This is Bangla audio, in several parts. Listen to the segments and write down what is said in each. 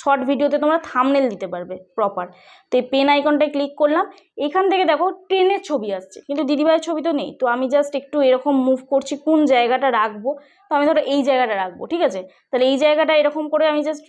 শর্ট ভিডিওতে তোমরা থামনেল দিতে পারবে প্রপার তো এই পেন আইকনটায় ক্লিক করলাম, এখান থেকে দেখো ট্রেনের ছবি আসছে, কিন্তু দিদিভাইয়ের ছবি তো নেই। তো আমি জাস্ট একটু এরকম মুভ করছি, কোন জায়গাটা রাখব? তো আমি ধরো এই জায়গাটা রাখব, ঠিক আছে? তাহলে এই জায়গাটা এরকম করে আমি জাস্ট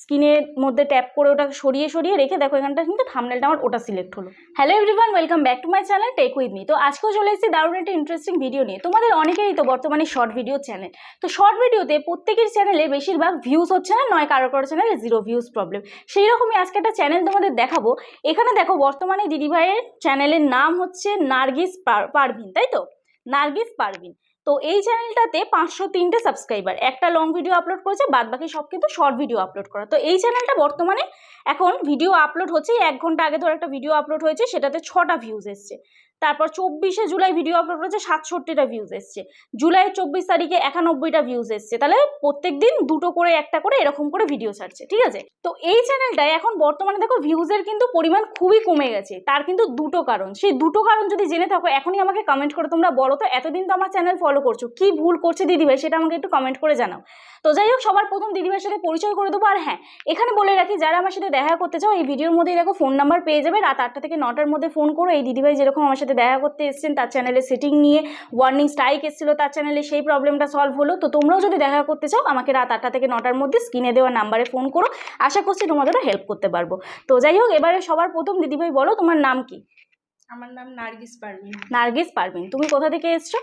স্ক্রিনের মধ্যে ট্যাপ করে ওটা সরিয়ে সরিয়ে রেখে দেখো এখানটা কিন্তু থামনেলটা আমার ওটা সিলেক্ট হলো। Hello everyone welcome back to my channel tech with me তো আজকেও চলে এসেছি দারুণ একটা ইন্টারেস্টিং ভিডিও নিয়ে। তোমাদের অনেকেরই তো বর্তমানে শর্ট ভিডিও চ্যানেল তো শর্ট ভিডিওতে প্রত্যেকের চ্যানেলে বেশিরভাগ ভিউজ হচ্ছে না, নয় কারও কারও চ্যানেলে জিরো ভিউজ প্রবলেম সেই রকমই আজকে একটা চ্যানেল তোমাদের দেখাবো। এখানে দেখো বর্তমানে দিদিভাইয়ের চ্যানেলের নাম হচ্ছে নার্গিস পার- পারভিন, তাই তো? নার্গিস পারভিন। তো এই চ্যানেলটাতে পাঁচশো তিনটে সাবস্ক্রাইবার একটা লং ভিডিও আপলোড করেছে বাদ বাকি সব কিন্তু শর্ট ভিডিও আপলোড করা। তো এই চ্যানেলটা বর্তমানে এখন ভিডিও আপলোড হচ্ছে এক ঘণ্টা আগে ধর একটা ভিডিও আপলোড হয়েছে, সেটাতে ছটা ভিউজ এসছে। তারপর চব্বিশে জুলাই ভিডিও আপলোড করেছে সাতষট্টিটা ভিউজ এসছে। জুলাই চব্বিশ তারিখে একানব্বইটা ভিউজ এসছে। তাহলে প্রত্যেক দিন দুটো করে, একটা করে এরকম করে ভিডিও ছাড়ছে, ঠিক আছে? তো এই চ্যানেলটায় এখন বর্তমানে দেখো ভিউজের কিন্তু পরিমাণ খুবই কমে গেছে। তার কিন্তু দুটো কারণ। সেই দুটো কারণ যদি জেনে থাকো, এখনই আমাকে কমেন্ট করে তোমরা বলো তো, এতদিন তো আমার চ্যানেল ফলো করছ, কি ভুল করছে দিদিভাই সেটা আমাকে একটু কমেন্ট করে জানাও। তো যাই হোক, সবার প্রথম দিদিভাইয়ের সাথে পরিচয় করে দেবো। আর হ্যাঁ এখানে বলে রাখি, যারা আমার সাথে দেখা করতে চাও, এই ভিডিওর মধ্যেই দেখো ফোন নাম্বার পেয়ে যাবে। রাত আটটা থেকে নটার মধ্যে ফোন করো, এই দিদিভাই যেরকম আমার সাথে দেখা করতে এসেছেন তার চ্যানেলে সেটিং নিয়ে ওয়ার্নিং স্ট্রাইক এসেছিল তার চ্যানেলে সেই প্রবলেমটা সলভ হলো। তো তোমরাও যদি দেখা করতে চাও আমাকে রাত আটটা থেকে নটার মধ্যে স্ক্রিনে দেওয়া নাম্বারে ফোন করো। আশা করছি তোমাদেরও হেল্প করতে পারব। তো যাই হোক এবারে সবার প্রথম দিদিভাই বলো তোমার নাম কি? আমার নাম নার্গিস পারভিন। নার্গিস পারভিন তুমি কোথা থেকে এসছো?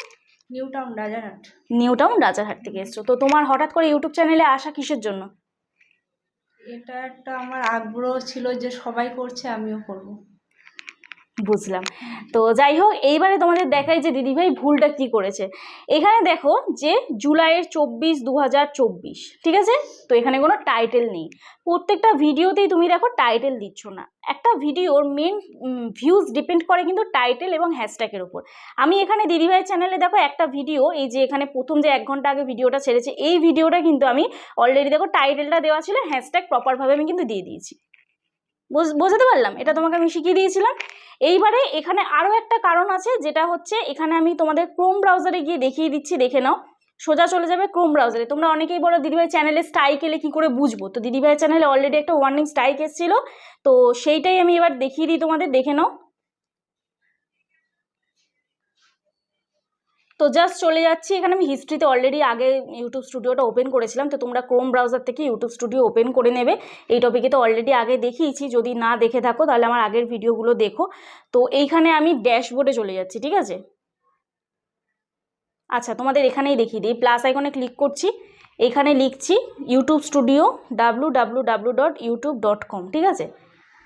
New Town Rajarhat. New Town Rajarhat থেকে এসছো। তো তোমার হঠাৎ করে ইউটিউব চ্যানেলে আসা কিসের জন্য? এটা একটা আমার আগ্রহ ছিল যে সবাই করছে আমিও করব। বুঝলাম। তো যাই হোক, এইবারে তোমাদের দেখাই যে দিদিভাই ভুলটা কি করেছে। এখানে দেখো যে জুলাইয়ের চব্বিশ দু ঠিক আছে? তো এখানে কোনো টাইটেল নেই। প্রত্যেকটা ভিডিওতেই তুমি দেখো টাইটেল দিচ্ছ না। একটা ভিডিওর মেন ভিউজ ডিপেন্ড করে কিন্তু টাইটেল এবং হ্যাশট্যাগের উপর। আমি এখানে দিদিভাইয়ের চ্যানেলে দেখো একটা ভিডিও এই যে এখানে প্রথম যে এক ঘণ্টা আগে ভিডিওটা ছেড়েছে, এই ভিডিওটা কিন্তু আমি অলরেডি দেখো টাইটেলটা দেওয়া ছিল হ্যাশট্যাগ প্রপারভাবে আমি কিন্তু দিয়ে দিয়েছি। বুঝ- বোঝাতে পারলাম? এটা তোমাকে আমি শিখিয়ে দিয়েছিলাম। এইবারে এখানে আরও একটা কারণ আছে, যেটা হচ্ছে এখানে আমি তোমাদের ক্রোম ব্রাউজারে গিয়ে দেখিয়ে দিচ্ছি, দেখে নাও। সোজা চলে যাবে ক্রোম ব্রাউজারে তোমরা অনেকেই বলো, দিদিভাই চ্যানেলে স্ট্রাইক এলে কী করে বুঝব? তো দিদিভাই চ্যানেলে অলরেডি একটা ওয়ার্নিং স্ট্রাইক এসেছিল। তো সেইটাই আমি এবার দেখিয়ে দিই তোমাদের, দেখে নাও। তো জাস্ট চলে যাচ্ছি। এখানে আমি হিস্ট্রিতে অলরেডি আগে ইউটিউব স্টুডিওটা ওপেন করেছিলাম। তো তোমরা ক্রোম ব্রাউজার থেকে ইউটিউব স্টুডিও ওপেন করে নেবে। এই টপিকে তো অলরেডি আগে দেখিয়েছি। যদি না দেখে থাকো, তাহলে আমার আগের ভিডিওগুলো দেখো। তো এইখানে আমি ড্যাশবোর্ডে চলে যাচ্ছি, ঠিক আছে? আচ্ছা তোমাদের এখানেই দেখিয়ে দিই। প্লাস আইকনে ক্লিক করছি। এখানে লিখছি YouTube studio W W W dot YouTube dot com ঠিক আছে?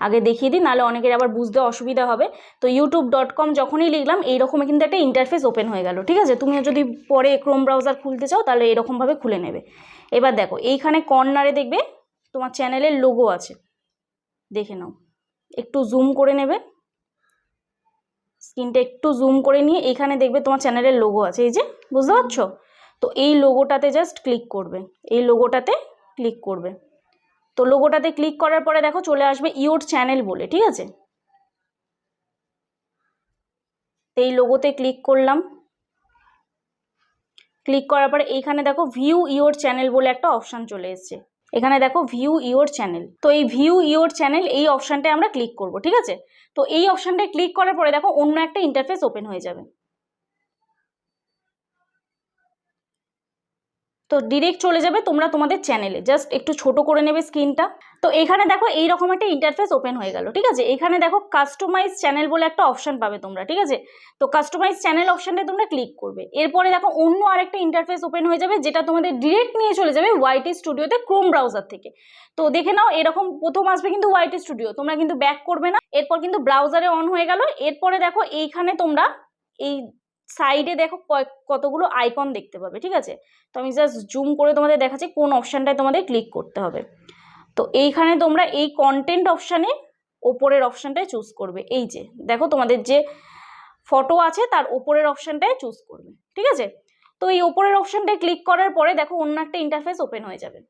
আগে দেখিয়ে দিই, নাহলে অনেকের আবার বুঝতে অসুবিধা হবে। তো ইউটিউব ডট কম যখনই লিখলাম এইরকমই কিন্তু একটা ইন্টারফেস ওপেন হয়ে গেল, ঠিক আছে? তুমিও যদি পরে ক্রোম ব্রাউজার খুলতে চাও, তাহলে এরকমভাবে খুলে নেবে। এবার দেখো, এইখানে কর্নারে দেখবে, তোমার চ্যানেলের লোগো আছে। দেখে নাও, একটু জুম করে নেবে। স্ক্রিনটা একটু জুম করে নিয়ে এইখানে দেখবে তোমার চ্যানেলের লোগো আছে, এই যে, বুঝতে পারছ? তো এই লোগোটাতে জাস্ট ক্লিক করবে, এই লোগোটাতে ক্লিক করবে। তো লোগোটাতে ক্লিক করার পরে দেখো চলে আসবে ইওর চ্যানেল বলে, ঠিক আছে? তো এই লোগোতে ক্লিক করলাম। ক্লিক করার পরে এইখানে দেখো ভিউ ইওর চ্যানেল বলে একটা অপশান চলে এসেছে। এখানে দেখো ভিউ ইওর চ্যানেল তো এই ভিউ ইওর চ্যানেল এই অপশানটায় আমরা ক্লিক করব, ঠিক আছে? তো এই অপশানটায় ক্লিক করার পরে দেখো অন্য একটা ইন্টারফেস ওপেন হয়ে যাবে। তো ডিরেক্ট চলে যাবে তোমরা তোমাদের চ্যানেলে জাস্ট একটু ছোট করে নেবে স্ক্রিনটা। তো এখানে দেখো এইরকম একটা ইন্টারফেস ওপেন হয়ে গেল, ঠিক আছে? এখানে দেখো কাস্টমাইজ চ্যানেল বলে একটা অপশন পাবে তোমরা, ঠিক আছে? তো কাস্টমাইজ চ্যানেল অপশানটা তোমরা ক্লিক করবে। এরপরে দেখো অন্য আরেকটা ইন্টারফেস ওপেন হয়ে যাবে, যেটা তোমাদের ডিরেক্ট নিয়ে চলে যাবে ওয়াইটি স্টুডিওতে ক্রোম ব্রাউজার থেকে। তো দেখে নাও, এরকম প্রথম আসবে কিন্তু ওয়াইটি স্টুডিও তোমরা কিন্তু ব্যাক করবে না। এরপর কিন্তু ব্রাউজারে অন হয়ে গেল। এরপরে দেখো এইখানে তোমরা এই সাইডে দেখো কতগুলো আইকন দেখতে পাবে, ঠিক আছে? তো আমি জাস্ট জুম করে তোমাদের দেখাচ্ছি কোন অপশানটায় তোমাদের ক্লিক করতে হবে। তো এইখানে তোমরা এই কন্টেন্ট অপশানে ওপরের অপশানটায় চুজ করবে। এই যে, দেখো তোমাদের যে ফটো আছে, তার ওপরের অপশানটায় চুজ করবে, ঠিক আছে? তো এই ওপরের অপশানটায় ক্লিক করার পরে দেখো অন্য একটা ইন্টারফেস ওপেন হয়ে যাবে।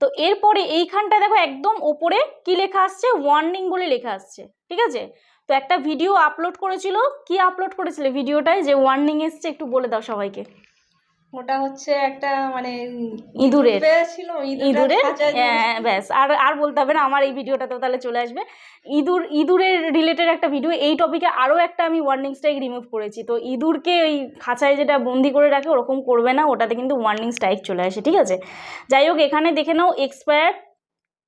তো এরপরে এইখানটা দেখো একদম ওপরে কি লেখা আসছে? ওয়ার্নিং বলে লেখা আসছে, ঠিক আছে? তো একটা ভিডিও আপলোড করেছিল। কি আপলোড করেছিল ভিডিওটায় যে ওয়ার্নিং এসছে, একটু বলে দাও সবাইকে। ওটা হচ্ছে একটা মানে ইঁদুরের। পেয়েছিল ইঁদুরের? খাঁচায় হ্যাঁ ব্যাস। আর আর বলতে হবে না আমার এই ভিডিওটাতেও তাহলে চলে আসবে। ইঁদুর ইঁদুরের রিলেটেড একটা ভিডিও এই টপিকে আরও একটা আমি ওয়ার্নিং স্ট্রাইক রিমুভ করেছি। তো ইঁদুরকে ওই খাঁচায় যেটা বন্দি করে রাখে ওরকম করবে না ওটাতে কিন্তু ওয়ার্নিং স্ট্রাইক চলে আসে ঠিক আছে? যাই হোক এখানে দেখে নাও এক্সপায়ার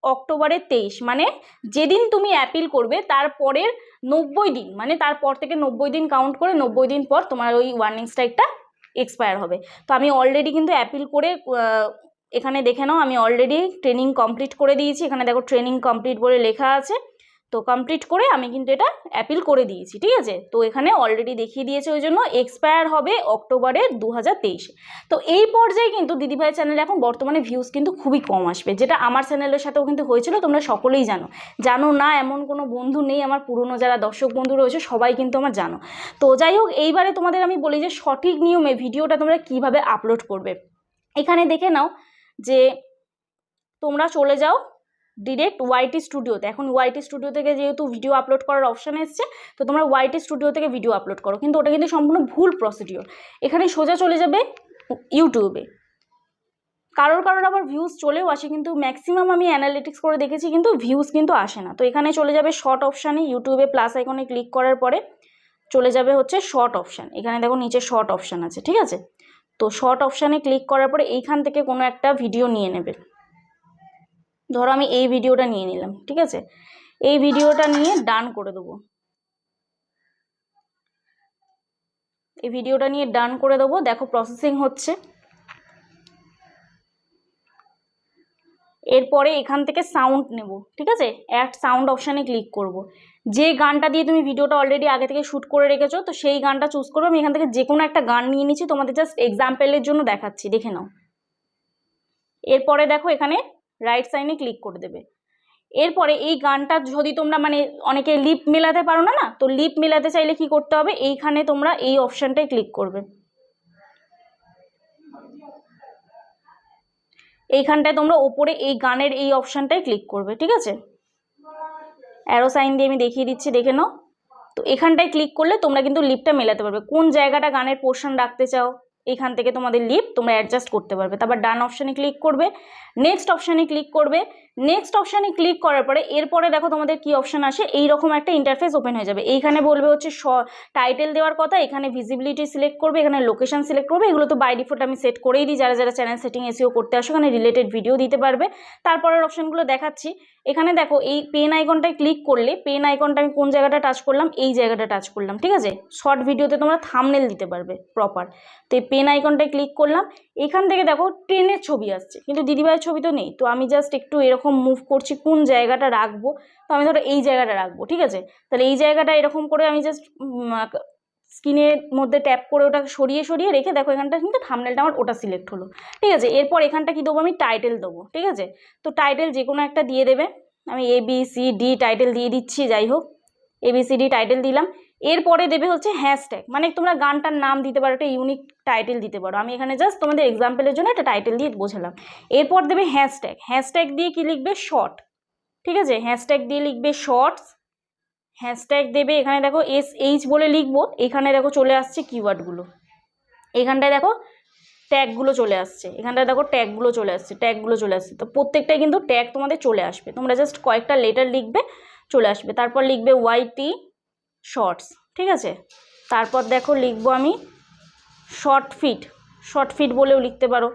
অক্টোবরের তেইশ মানে যেদিন তুমি অ্যাপিল করবে তারপরের নব্বই দিন মানে তারপর থেকে নব্বই দিন কাউন্ট করে নব্বই দিন পর তোমার ওই ওয়ার্নিং স্ট্রাইকটা এক্সপায়ার হবে। তো আমি অলরেডি কিন্তু অ্যাপিল করে এখানে দেখে নাও, আমি অলরেডি ট্রেনিং কমপ্লিট করে দিয়েছি। এখানে দেখো ট্রেনিং কমপ্লিট বলে লেখা আছে। তো কমপ্লিট করে আমি কিন্তু এটা অ্যাপিল করে দিয়েছি, ঠিক আছে? তো এখানে অলরেডি দেখিয়ে দিয়েছে ওই জন্য এক্সপায়ার হবে অক্টোবরের দু তো এই পর্যায়ে কিন্তু দিদিভাই চ্যানেলে এখন বর্তমানে ভিউজ কিন্তু খুবই কম আসবে, যেটা আমার চ্যানেলের সাথেও কিন্তু হয়েছিল, তোমরা সকলেই জানো। জানো না, এমন কোনো বন্ধু নেই, আমার পুরনো যারা দর্শক বন্ধু রয়েছে, সবাই কিন্তু আমার জানো। তো যাই হোক, এইবারে তোমাদের আমি বলি যে সঠিক নিয়মে ভিডিওটা তোমরা কীভাবে আপলোড করবে। এখানে দেখে নাও যে তোমরা চলে যাও ডিরেক্ট ওয়াইটি স্টুডিওতে এখন ওয়াইটি স্টুডিও থেকে যেহেতু ভিডিও আপলোড করার অপশান এসছে, তো তোমরা ওয়াইটি স্টুডিও থেকে ভিডিও আপলোড করো। কিন্তু ওটা কিন্তু সম্পূর্ণ ভুল প্রসিডিওর এখানে সোজা চলে যাবে ইউটিউবে কারোর কারোর আবার ভিউজ চলেও আসে, কিন্তু ম্যাক্সিমাম আমি অ্যানালিটিক্স করে দেখেছি, কিন্তু ভিউজ কিন্তু আসে না। তো এখানে চলে যাবে শর্ট অপশানে ইউটিউবে প্লাস আইকনে ক্লিক করার পরে চলে যাবে হচ্ছে শর্ট অপশান এখানে দেখো নিচে শর্ট অপশান আছে, ঠিক আছে? তো শর্ট অপশানে ক্লিক করার পরে এইখান থেকে কোনো একটা ভিডিও নিয়ে নেবে। ধরো আমি এই ভিডিওটা নিয়ে নিলাম, ঠিক আছে? এই ভিডিওটা নিয়ে ডান করে দেবো। এই ভিডিওটা নিয়ে ডান করে দেবো, দেখো প্রসেসিং হচ্ছে। এরপরে এখান থেকে সাউন্ড নেব, ঠিক আছে? অ্যাড সাউন্ড অপশানে ক্লিক করব। যে গানটা দিয়ে তুমি ভিডিওটা অলরেডি আগে থেকে শ্যুট করে রেখেছো, তো সেই গানটা চুজ করবে। আমি এখান থেকে যে কোনো একটা গান নিয়ে নিচ্ছি, তোমাদের জাস্ট এক্সাম্পলের জন্য দেখাচ্ছি, দেখে নাও। এরপরে দেখো এখানে রাইট সাইনে ক্লিক করে দেবে। এরপরে এই গানটা যদি তোমরা মানে অনেকে লিপ মেলাতে পারো না না? তো লিপ মেলাতে চাইলে কি করতে হবে? এইখানে তোমরা এই অপশানটায় ক্লিক করবে। এইখানটায় তোমরা ওপরে এই গানের এই অপশানটায় ক্লিক করবে, ঠিক আছে? অ্যারো সাইন দিয়ে আমি দেখিয়ে দিচ্ছি, দেখে নাও। তো এখানটায় ক্লিক করলে তোমরা কিন্তু লিপটা মেলাতে পারবে। কোন জায়গাটা গানের পোর্শন রাখতে চাও? এখান থেকে তোমাদের লিপ তোমরা অ্যাডজাস্ট করতে পারবে। তারপর ডান অপশানে ক্লিক করবে। নেক্সট অপশানে ক্লিক করবে। নেক্সট অপশানে ক্লিক করার পরে এরপরে দেখো তোমাদের কি অপশান আসে? এইরকম একটা ইন্টারফেস ওপেন হয়ে যাবে। এইখানে বলবে হচ্ছে টাইটেল দেওয়ার কথা, এখানে ভিজিবিলিটি সিলেক্ট করবে, এখানে লোকেশন সিলেক্ট করবে, এগুলো তো বাই ডিফল্ট আমি সেট করেই দিই। যারা যারা চ্যানেল সেটিং এসিও করতে আসো, এখানে রিলেটেড ভিডিও দিতে পারবে। তারপরের অপশানগুলো দেখাচ্ছি। এখানে দেখো এই পেন আইকনটায় ক্লিক করলে পেন আইকনটা আমি কোন জায়গাটা টাচ করলাম? এই জায়গাটা টাচ করলাম, ঠিক আছে? শর্ট ভিডিওতে তোমরা থামনেল দিতে পারবে প্রপার তো এই পেন আইকনটায় ক্লিক করলাম। এখান থেকে দেখো ট্রেনের ছবি আসছে, কিন্তু দিদিভাইয়ের ছবি তো নেই। তো আমি জাস্ট একটু এরকম মুভ করছি কোন জায়গাটা রাখব, তো আমি ধরো এই জায়গাটা রাখব, ঠিক আছে? তাহলে এই জায়গাটা এরকম করে আমি জাস্ট স্ক্রিনের মধ্যে ট্যাপ করে ওটা সরিয়ে সরিয়ে রেখে দেখো এখানটা কিন্তু থামনেলটা আমার ওটা সিলেক্ট হলো, ঠিক আছে? এরপর এখানটা কি দেবো আমি? টাইটেল দেবো, ঠিক আছে? তো টাইটেল যে কোনো একটা দিয়ে দেবে, আমি A B C D title দিয়ে দিচ্ছি, যাই হোক। A B C D title দিলাম এরপরে দেবে হচ্ছে হ্যাশট্যাগ মানে তোমরা গানটার নাম দিতে পারো, একটা ইউনিক টাইটেল দিতে পারো। আমি এখানে জাস্ট তোমাদের এক্সাম্পলের জন্য একটা টাইটেল দিয়ে বোঝালাম এরপর দেবে হ্যাশট্যাগ হ্যাশট্যাগ দিয়ে কি লিখবে? শর্ট ঠিক আছে? হ্যাশট্যাগ দিয়ে লিখবে শর্টস হ্যাশট্যাগ দেবে এখানে দেখো এস এইচ বলে লিখব। এখানে দেখো চলে আসছে কিওয়ার্ডগুলো এখানটায় দেখো ট্যাগগুলো চলে আসছে। এখানটায় দেখো ট্যাগগুলো চলে আসছে ট্যাগগুলো চলে আসছে। তো প্রত্যেকটাই কিন্তু ট্যাগ তোমাদের চলে আসবে। তোমরা জাস্ট কয়েকটা লেটার লিখবে, চলে আসবে। তারপর লিখবে ওয়াইটি শর্টস, ঠিক আছে? তারপর দেখো লিখব আমি শর্ট ফিট শর্ট ফিট বলেও লিখতে পারো।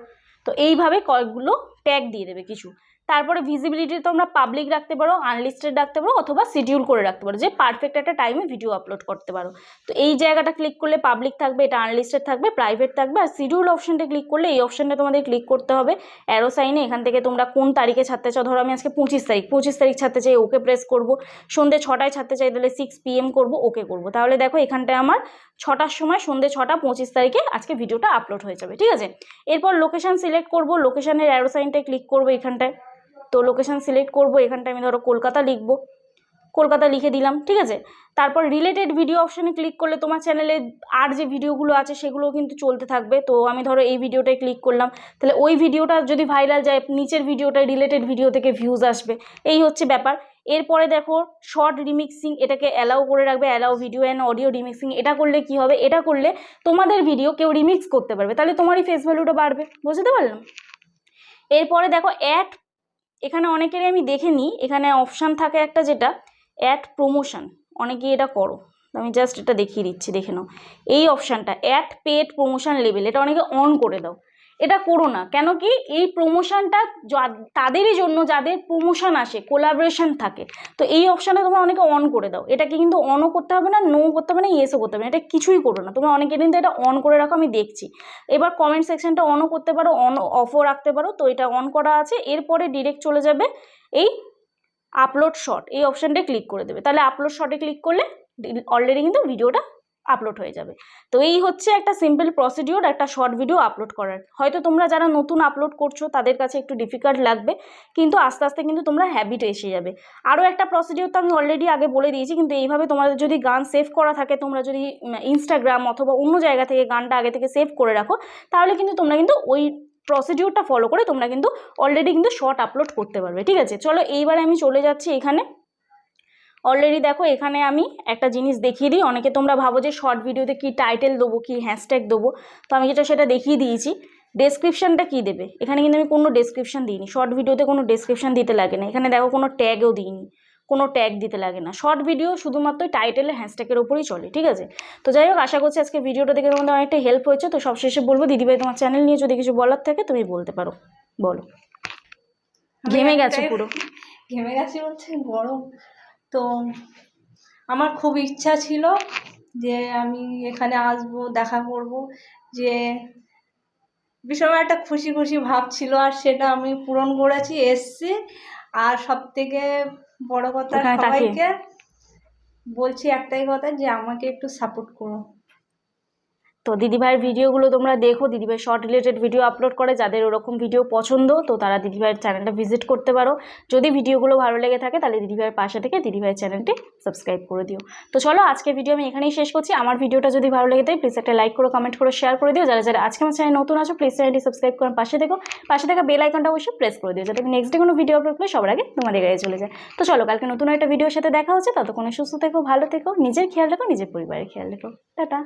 তো এইভাবে কয়েকগুলো ট্যাগ দিয়ে দেবে কিছু। তারপরে ভিজিবিলিটি তোমরা পাবলিক রাখতে পারো আনলিস্টেড রাখতে পারো, অথবা শিডিউল করে রাখতে পারো, যে পারফেক্ট একটা টাইমে ভিডিও আপলোড করতে পারো। তো এই জায়গাটা ক্লিক করলে পাবলিক থাকবে, এটা আনলিস্টেড থাকবে প্রাইভেট থাকবে, আর শিডিউল অপশনটা ক্লিক করলে এই অপশনটা তোমাদের ক্লিক করতে হবে। অ্যারো সাইনে এখান থেকে তোমরা কোন তারিখে ছাড়তে চাও, ধরো আমি আজকে পঁচিশ তারিখ পঁচিশ তারিখ ছাড়তে চাই, ওকে প্রেস করব। সন্ধ্যে ছটায় ছাড়তে চাই, তাহলে সিক্স পিএম করব, ওকে করব। তাহলে দেখো এখানটায় আমার ছটার সময় সন্ধ্যে ছটা, পঁচিশ তারিখে আজকে ভিডিওটা আপলোড হয়ে যাবে, ঠিক আছে? এরপর লোকেশান সিলেক্ট করব লোকেশানের অ্যারো সাইনটায় ক্লিক করব এখানটায়। তো লোকেশান সিলেক্ট করব এখানটা আমি ধরো কলকাতা লিখব। কলকাতা লিখে দিলাম, ঠিক আছে? তারপর রিলেটেড ভিডিও অপশানে ক্লিক করলে তোমার চ্যানেলে আর যে ভিডিওগুলো আছে সেগুলো কিন্তু চলতে থাকবে। তো আমি ধরো এই ভিডিওটায় ক্লিক করলাম, তাহলে ওই ভিডিওটা যদি ভাইরাল যায়, নিচের ভিডিওটায় রিলেটেড ভিডিও থেকে ভিউজ আসবে। এই হচ্ছে ব্যাপার। এরপরে দেখো শর্ট রিমিক্সিং এটাকে অ্যালাউ করে রাখবে allow video and audio remixing এটা করলে কি হবে? এটা করলে তোমাদের ভিডিও কেউ রিমিক্স করতে পারবে। তাহলে তোমারই ফেস ভ্যালুটা বাড়বে, বুঝতে পারলাম? এরপরে দেখো অ্যাড এখানে অনেকেরই আমি দেখে নিই। এখানে অপশান থাকে একটা যেটা অ্যাড প্রমোশন অনেকেই এটা করো। আমি জাস্ট এটা দেখিয়ে দিচ্ছি, দেখে নাও। এই অপশানটা অ্যাড পেড প্রমোশন লেভেল এটা অনেকে অন করে দাও। এটা করো না। কেন কি? এই প্রমোশনটা তাদেরই জন্য যাদের প্রমোশন আসে কোলাবরেশন থাকে। তো এই অপশানে তোমরা অনেকে অন করে দাও। এটাকে কিন্তু অনও করতে হবে না নো করতে হবে না ইয়েসও করতে হবে না। এটা কিছুই করো না। তোমরা অনেকে কিন্তু এটা অন করে রাখো, আমি দেখছি। এবার কমেন্ট সেকশনটা অনও করতে পারো অন অফও রাখতে পারো। তো এটা অন করা আছে। এরপরে ডিরেক্ট চলে যাবে এই আপলোড শর্ট এই অপশানটা ক্লিক করে দেবে। তাহলে আপলোড শর্টে ক্লিক করলে অলরেডি কিন্তু ভিডিওটা আপলোড হয়ে যাবে। তো এই হচ্ছে একটা সিম্পল প্রসিডিওর একটা শর্ট ভিডিও আপলোড করার। হয়তো তোমরা যারা নতুন আপলোড করছ, তাদের কাছে একটু ডিফিকাল্ট লাগবে, কিন্তু আস্তে আস্তে কিন্তু তোমরা হ্যাবিট এসে যাবে। আরও একটা প্রসিডিওর তো আমি অলরেডি আগে বলে দিয়েছি, কিন্তু এইভাবে তোমাদের যদি গান সেভ করা থাকে, তোমরা যদি ইনস্টাগ্রাম অথবা অন্য জায়গা থেকে গানটা আগে থেকে সেভ করে রাখো, তাহলে কিন্তু তোমরা কিন্তু ওই প্রসিডিওরটা ফলো করে তোমরা কিন্তু অলরেডি কিন্তু শর্ট আপলোড করতে পারবে। ঠিক আছে? চলো, এইবারে আমি চলে যাচ্ছি এখানে। অলরেডি দেখো এখানে আমি একটা জিনিস দেখিয়ে দিই। অনেকে তোমরা ভাবো যে শর্ট ভিডিওতে কি টাইটেল দেবো কি হ্যাশট্যাগ দেবো। তো আমি যেটা সেটা দেখিয়ে দিয়েছি। ডেসক্রিপশানটা কী দেবে? এখানে কিন্তু আমি কোনো ডেসক্রিপশান দিইনি। শর্ট ভিডিওতে কোনো ডেসক্রিপশান দিতে লাগে না। এখানে দেখো কোনো ট্যাগও দিইনি। কোনো ট্যাগ দিতে লাগে না। শর্ট ভিডিও শুধুমাত্র টাইটেল হ্যাশট্যাগের ওপরেই চলে ঠিক আছে? তো যাই হোক আশা করছি আজকে ভিডিওটা দেখে তোমাদের অনেকটা হেল্প হয়েছে। তো সবশেষে বলব দিদিভাই তোমার চ্যানেল নিয়ে যদি কিছু বলার থাকে তুমি বলতে পারো। বলো। ঘেমে গেছো পুরো। ঘেমে গেছে বলছে গরম। তো আমার খুব ইচ্ছা ছিল যে আমি এখানে আসব দেখা করব। যে ভীষণ একটা খুশি খুশি ভাব ছিল আর সেটা আমি পূরণ করেছি এসছি। আর সব থেকে বড় কথা সবাইকে বলছি একটাই কথা যে আমাকে একটু সাপোর্ট করো। তো দিদিভাইয়ের ভিডিওগুলো তোমরা দেখো। দিদিভাই শর্ট রিলেটেড ভিডিও আপলোড করে, যাদের ওরকম ভিডিও পছন্দ, তো তারা দিদিভাইয়ের চ্যানেলটা ভিজিট করতে পারো। যদি ভিডিওগুলো ভালো লেগে থাকে, তাহলে দিদিভাইয়ের পাশে থেকে দিদিভাইয়ের চ্যানেলটি সাবস্ক্রাইব করে দিও। তো চলো আজকে ভিডিও আমি এখানেই শেষ করছি। আমার ভিডিওটা যদি ভালো লেগে থাকে প্লিজ একটা লাইক করো কমেন্ট করো শেয়ার করে দিও। যারা যারা আজকে আমার চ্যানেল নতুন আছো প্লিজ চ্যানেলটি সাবস্ক্রাইব করে পাশে দেখো পাশে থাকা বেল আইকনটা অবশ্যই প্রেস করে দিও, যাতে নেক্সট ডে কোনো ভিডিও আপলোড করলে সবার আগে তোমাদের গায়ে চলে যায়। তো চলো, কালকে নতুন একটা ভিডিওর সাথে দেখা হচ্ছে। ততক্ষণে সুস্থ থেকো, ভালো থেকো, নিজের খেয়াল রাখো, নিজের পরিবারের খেয়াল রাখো। টাটা।